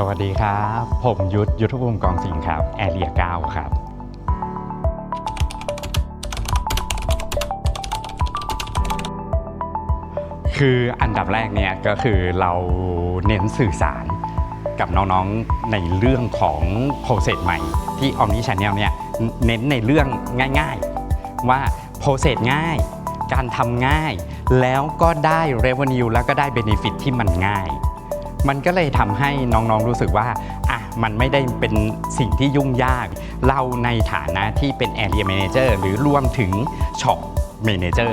สวัสดีครับ ผมยุทธยุทธภูมิกองสิงห์ครับ แอเรีย9ครับ คืออันดับแรกเนี่ยก็คือเราเน้นสื่อสารกับน้องๆในเรื่องของโปรเซสใหม่ ที่ Omni Channel เนี่ยเน้นในเรื่องง่ายๆ ว่าโปรเซสง่าย การทำง่าย แล้วก็ได้ revenue แล้วก็ได้ benefit ที่มันง่าย มันก็เลยทำให้น้องๆรู้สึกว่าอะมันไม่ได้เป็นสิ่งที่ยุ่งยาก เราในฐานะที่เป็น Area Manager หรือรวมถึง Shop Manager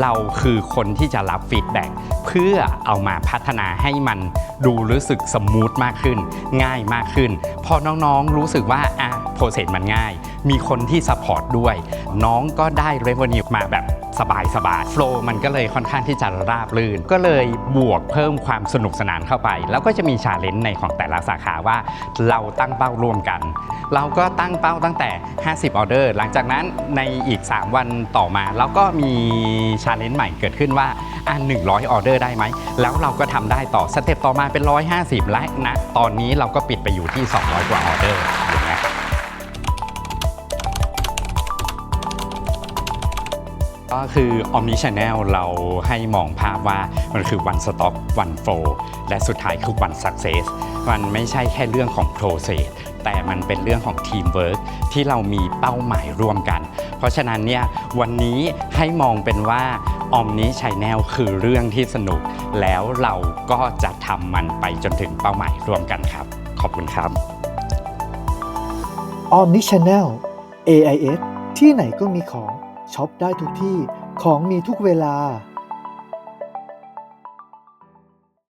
เราคือคนที่จะรับฟีดแบ็กเพื่อเอามาพัฒนาให้มันดูรู้สึกสมูทมากขึ้น ง่ายมากขึ้น พอน้องๆรู้สึกว่าอะโปรเซสมันง่าย มีคนที่ซัพพอร์ตด้วย น้องก็ได้ revenue มาแบบ สบายสบายโฟล์มันก็เลยค่อนข้างที่จะราบรื่น ก็เลยบวกเพิ่มความสนุกสนานเข้าไป แล้วก็จะมีชาเลนจ์ในของแต่ละสาขาว่า เราตั้งเป้าร่วมกัน เราก็ตั้งเป้าตั้งแต่ 50 ออเดอร์ หลังจากนั้นในอีก 3 วันต่อมาเราก็มีชาเลนจ์ใหม่เกิดขึ้นว่าอะ100 ออเดอร์ได้ไหม แล้วเราก็ทำได้ต่อสเต็ปต่อมาเป็น 150 และนะตอนนี้เราก็ปิดไปอยู่ที่ 200 กว่าออเดอร์อย่างเงี้ย ก็คือ Omni Channel เราให้มองภาพว่ามันคือ one stop one flow และสุดท้ายคือ one success มันไม่ใช่แค่เรื่องของ process แต่มันเป็นเรื่องของ teamwork ที่เรามีเป้าหมายร่วมกัน เพราะฉะนั้นเนี่ยวันนี้ให้มองเป็นว่า Omni Channel คือเรื่องที่สนุก แล้วเราก็จะทำมันไปจนถึงเป้าหมายร่วมกันครับ ขอบคุณครับ Omni Channel AIS ที่ไหนก็มีของ ช็อปได้ทุกที่ของมีทุกเวลา